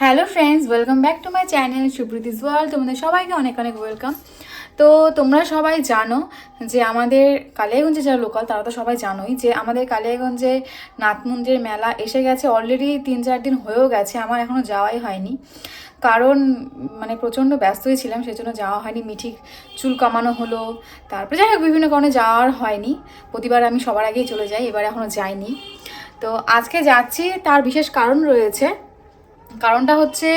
Hello friends welcome back to my channel Supriti's world তোমাদের সবাইকে অনেক অনেক ওয়েলকাম তো তোমরা সবাই জানো যে আমাদের কালিয়াগঞ্জে যারা লোকাল তারা তো সবাই জানোই যে আমাদের কালিয়াগঞ্জে নাথমন্দিরের মেলা এসে গেছে অলরেডি তিন চার দিন হয়েও গেছে, আমার এখনও যাওয়াই হয়নি। কারণ মানে প্রচণ্ড ব্যস্তই ছিলাম, সেজন্য যাওয়া হয়নি। মিঠি চুল কামানো হলো, তারপরে যাই হোক, বিভিন্ন কারণে যাওয়ার হয়নি। প্রতিবার আমি সবার আগেই চলে যাই, এবার এখনও যাইনি। তো আজকে যাচ্ছি, তার বিশেষ কারণ রয়েছে কারণটা হচ্ছে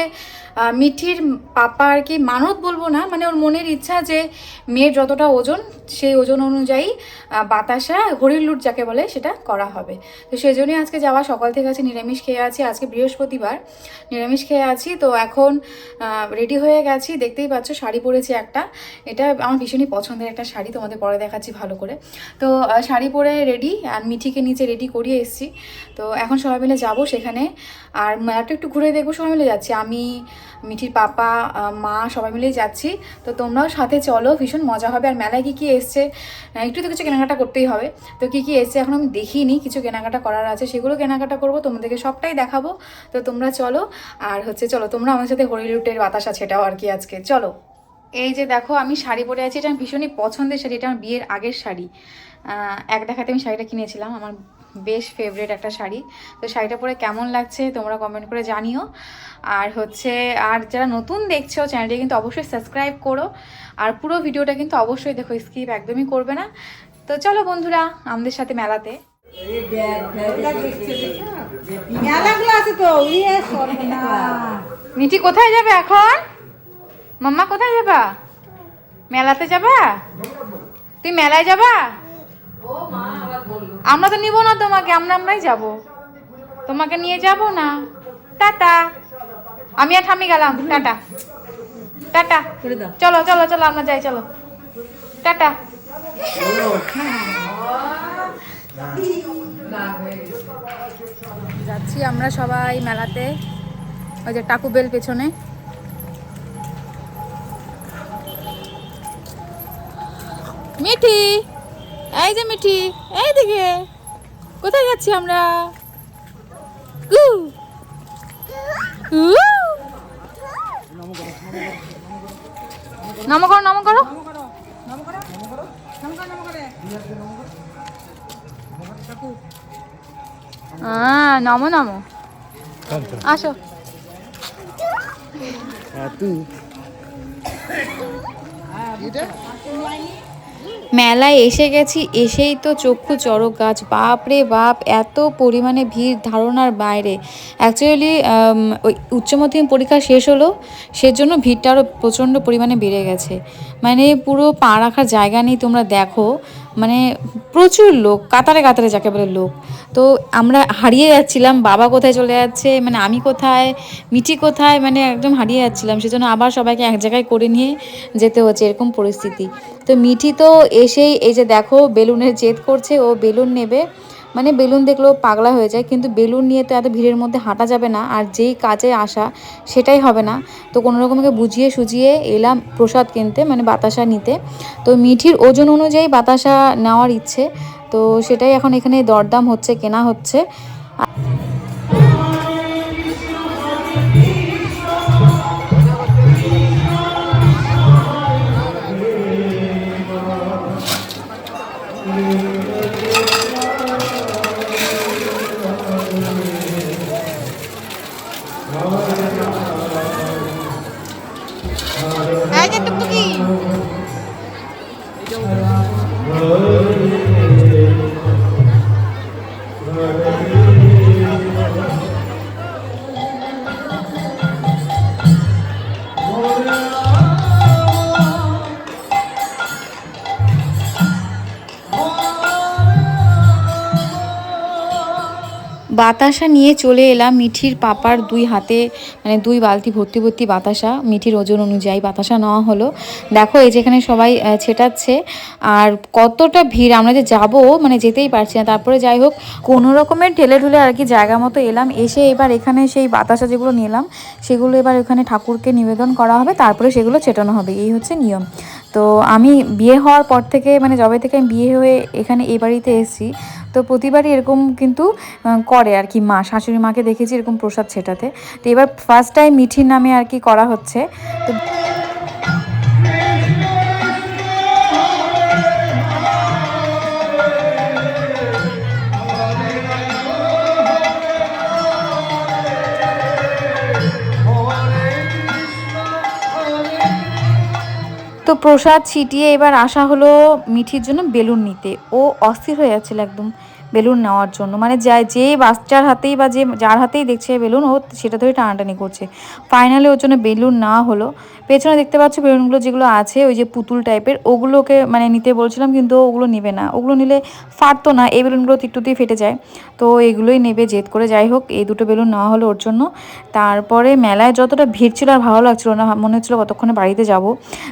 মিঠির পাপা আর কি মানত বলব না মানে ওর মনের ইচ্ছা যে মেয়ের যতটা ওজন, সেই ওজন অনুযায়ী বাতাসা হরির লুট যাকে বলে সেটা করা হবে। তো সেই জন্যই আজকে যাওয়া সকাল থেকে আছে, নিরামিষ খেয়ে আছি, আজকে বৃহস্পতিবার, নিরামিষ খেয়ে আছি। তো এখন রেডি হয়ে গেছি, দেখতেই পাচ্ছ শাড়ি পরেছি একটা। এটা আমার ভীষণই পছন্দের একটা শাড়ি, তোমাদের পরে দেখাচ্ছি ভালো করে। তো শাড়ি পরে রেডি আর মিঠিকে নিচে রেডি করিয়ে এসেছি। তো এখন সবাই মিলে যাব সেখানে, আর মেলাটা একটু ঘুরে দেখব। সবাই মিলে যাচ্ছি। আমি, মিঠির পাপা মা সবাই মিলেই যাচ্ছি। তো তোমরাও সাথে চলো, ভীষণ মজা হবে। আর মেলায় কী কী এসছে? একটু তো কিছু কেনাকাটা করতেই হবে। তো কী কী এসছে এখন আমি দেখিনি, কিছু কেনাকাটা করার আছে, সেগুলো কেনাকাটা করব, তোমাদেরকে সবটাই দেখাবো। তো তোমরা চলো, আর হচ্ছে চলো, তোমরা আমার সাথে হরিলুটের বাতাসা ছেটাও আর কি আজকে। চলো। এই যে দেখো, আমি শাড়ি পরে আছি, এটা আমার ভীষণই পছন্দের শাড়ি, এটা আমার বিয়ের আগের শাড়ি। এক দেখাতে আমি শাড়িটা কিনেছিলাম, আমার বেশ ফেভারিট একটা শাড়ি। তো শাড়িটা পরে কেমন লাগছে তোমরা কমেন্ট করে জানিও। আর হচ্ছে আর যারা নতুন দেখছ চ্যানেলটি কিন্তু অবশ্যই সাবস্ক্রাইব করো। আর পুরো ভিডিওটা কিন্তু অবশ্যই দেখো স্কিপ একদমই করবে না। তো চলো বন্ধুরা আমাদের সাথে মেলাতে। ইয়ে মিঠি কোথায় যাবে এখন? মাম্মা কোথায় যাবা? মেলাতে যাবা? তুই মেলায় যাবা? আমরা তো নিব না তোমাকে আমরা আমরাই যাব। তোমাকে নিয়ে যাব না? টাটা। আমি আর ঠামি গেলাম। টাটা। টাটা। চলো চলো চলো আমরা যাই চলো। টাটা। যাচ্ছি আমরা সবাই মেলাতে। ওই যে টাকু বেল পেছনে। মিঠি! এই যে মিঠি এই দিকে কোথায় যাচ্ছি আমরা? উ নম করো নম করো হ্যাঁ নমো। নমো আসো। মেলায় এসে গেছি, এসেই তো চক্ষু চড়ক গাছ। বাপ রে বাপ, এত পরিমাণে ভিড় ধারণার বাইরে। অ্যাকচুয়ালি ওই উচ্চ মাধ্যমিক পরীক্ষা শেষ হলো, সেজন্য ভিড়টা আরও প্রচণ্ড পরিমাণে বেড়ে গেছে। মানে পুরো পা রাখার জায়গা নেই, তোমরা দেখো। মানে প্রচুর লোক, কাতারে কাতারে যাকে বলে লোক। তো আমরা হারিয়ে যাচ্ছিলাম, বাবা কোথায় চলে যাচ্ছে মানে আমি কোথায় মিটি কোথায় মানে একদম হারিয়ে যাচ্ছিলাম। সেজন্য আবার সবাইকে এক জায়গায় করে নিয়ে যেতে হচ্ছে এরকম পরিস্থিতি। তো মিঠি তো এসেই এই যে দেখো, বেলুনের জেদ করছে, ও বেলুন নেবে। মানে বেলুন দেখলেও পাগলা হয়ে যায়, কিন্তু বেলুন নিয়ে তো এত ভিড়ের মধ্যে হাঁটা যাবে না, আর যেই কাজে আসা সেটাই হবে না। তো কোনো রকমকে বুঝিয়ে সুজিয়ে এলাম প্রসাদ কিনতে মানে বাতাসা নিতে। তো মিঠির ওজন অনুযায়ী বাতাসা নেওয়ার ইচ্ছে, তো সেটাই এখন এখানে দরদাম হচ্ছে, কেনা হচ্ছে। এই বাতাসা নিয়ে চলে এলাম মিঠির পাপার দুই হাতে মানে দুই বালতি ভর্তি ভর্তি বাতাসা, মিঠির ওজন অনুযায়ী বাতাসা নেওয়া হলো। দেখো এই যেখানে সবাই ছেটাচ্ছে, আর কতটা ভিড়, আমরা যে যাব মানে যেতেই পারছি না। তারপরে যাই হোক, কোনো রকমের ঠেলে ঠুলে আর কি জায়গা মতো এলাম। এসে এবার এখানে সেই বাতাসা যেগুলো নিলাম, সেগুলো এবার ওখানে ঠাকুরকে নিবেদন করা হবে, তারপরে সেগুলো ছেটানো হবে। এই হচ্ছে নিয়ম। তো আমি বিয়ে হওয়ার পর থেকে মানে জবে থেকে আমি বিয়ে হয়ে এখানে এই বাড়িতে এসেছি, তো প্রতিবারই এরকম কিন্তু করে আর কি মা, শাশুড়ি মাকে দেখেছি এরকম প্রসাদ সেটাতে তো এবার ফার্স্ট টাইম মিঠির নামে আর কি করা হচ্ছে। তো তো প্রসাদ ছিটিয়ে এবার আসা হলো মিঠির জন্য বেলুন নিতে। ও অস্থির হয়ে যাচ্ছিল একদম। বেলুন নেওয়ার জন্য। মানে যা যে বাচ্চার হাতেই বা যে যার হাতেই দেখছে বেলুন, ও সেটা ধরে টানাটানি করছে। ফাইনালি ওর জন্য বেলুন না হলো। পেছনে দেখতে পাচ্ছ বেলুনগুলো যেগুলো আছে, ওই যে পুতুল টাইপের ওগুলোকে মানে নিতে বলছিলাম কিন্তু ওগুলো নেবে না। ওগুলো নিলে ফাটতো না, এই বেলুনগুলো একটুতেই ফেটে যায়। তো এগুলোই নেবে জেদ করে। যাই হোক, এই দুটো বেলুন নেওয়া হলো ওর জন্য। তারপরে মেলায় যতটা ভিড় ছিল আর ভালো লাগছিল না, মনে হচ্ছিল কতক্ষণে বাড়িতে যাব।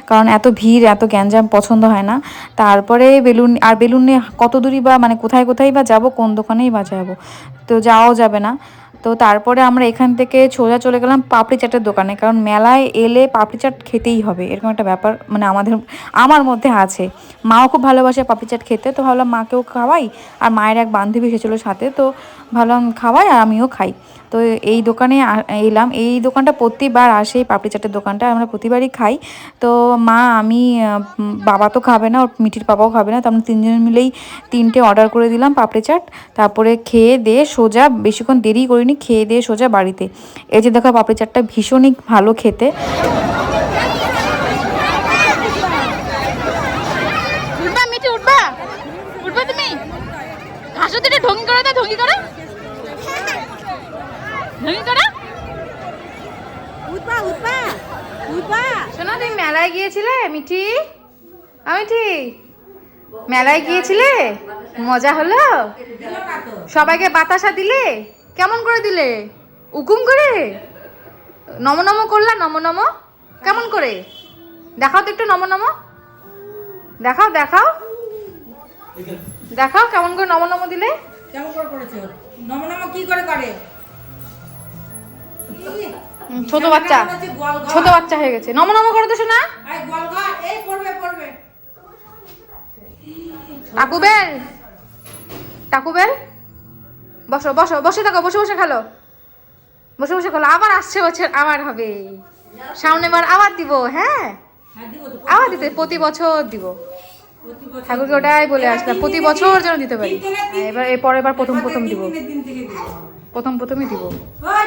কারণ এত ভিড়, এত গ্যাঞ্জাম পছন্দ হয় না। তারপরে বেলুন, আর বেলুন নিয়ে কত দূরই বা মানে কোথায় কোথায় বা যাব কোন দোকানেই বা যাব তো যাওয়াও যাবে না। তো তারপরে আমরা এখান থেকে সোজা চলে গেলাম পাপড়ি চাটের দোকানে। কারণ মেলায় এলে পাপড়ি চাট খেতেই হবে। এরকম একটা ব্যাপার মানে আমাদের, আমার মধ্যে আছে। মাও খুব ভালোবাসে পাপড়ি চাট খেতে। তো ভাবলাম মাকেও খাওয়াই। আর মায়ের এক বান্ধবী এসেছিল সাথে। তো ভাবলাম খাওয়াই আর আমিও খাই। তো এই দোকানে এলাম। এই দোকানটা প্রতিবার আসে, এই পাপড়ি চাটের দোকানটা। আমরা প্রতিবারই খাই। তো মা, আমি বাবা তো খাবে না, ওর মিটির পাপাও খাবে না। তো আমরা তিনজন মিলেই তিনটে অর্ডার করে দিলাম পাপড়ি চাট। তারপরে খেয়ে দিয়ে সোজা, বেশিক্ষণ দেরি করিনি, খেয়ে দিয়ে সোজা বাড়িতে। এই যে দেখো, পাপড়ি চাটটা ভীষণই ভালো খেতে উঠবা মিঠি উঠবা উঠবা তুমি ঘাসো তুই ঢঙ্গি করো তো ঢঙ্গি করো ঢঙ্গি করো উঠবা উঠবা উঠবা। শোনো তুমি মেলায় গিয়েছিলে মিঠি? মিঠি? মেলায় গিয়েছিলে? মজা হলো? সবাইকে বাতাসা দিলে? কেমন করে দিলে? উকুম করে? নম নম করলা নম নম? কেমন করে? দেখাও তো একটু নম নম। দেখাও দেখাও। দেখাও কেমন করে নম নম দিলে? কেমন করে করেছ? নম নম কি করে করে? ছোট বাচ্চা। ছোট বাচ্চা হয়ে গেছে। নম নম করে তো না টাকুবেল টাকুবেল বসো বসো বসে থাকো বসে বসে খেলো। বসে বসে খেলো। আবার আসছে বছর আবার হবে। সামনে বার আবার দিব হ্যাঁ? হ্যাঁ আবার দিতে প্রতি বছর দিব। ঠাকুরকে ওটাই বলে আসলাম। প্রতি বছর যেন দিতে পারি। হ্যাঁ, এবার এর পরের বার প্রথম প্রথম দিব। প্রথম প্রথমই দিব। যাবি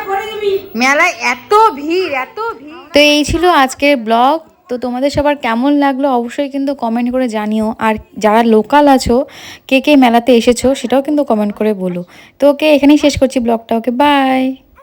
মেলায় এত ভিড় এত ভিড়। তো এই ছিল আজকের ব্লগ। তো তোমাদের সবার কেমন লাগল অবশ্যই কিন্তু কমেন্ট করে জানিও। আর যারা লোকাল আছো কে কে মেলাতে এসেছ সেটাও কিন্তু কমেন্ট করে বলো। তো ওকে এখানেই শেষ করছি ব্লগটা। Okay bye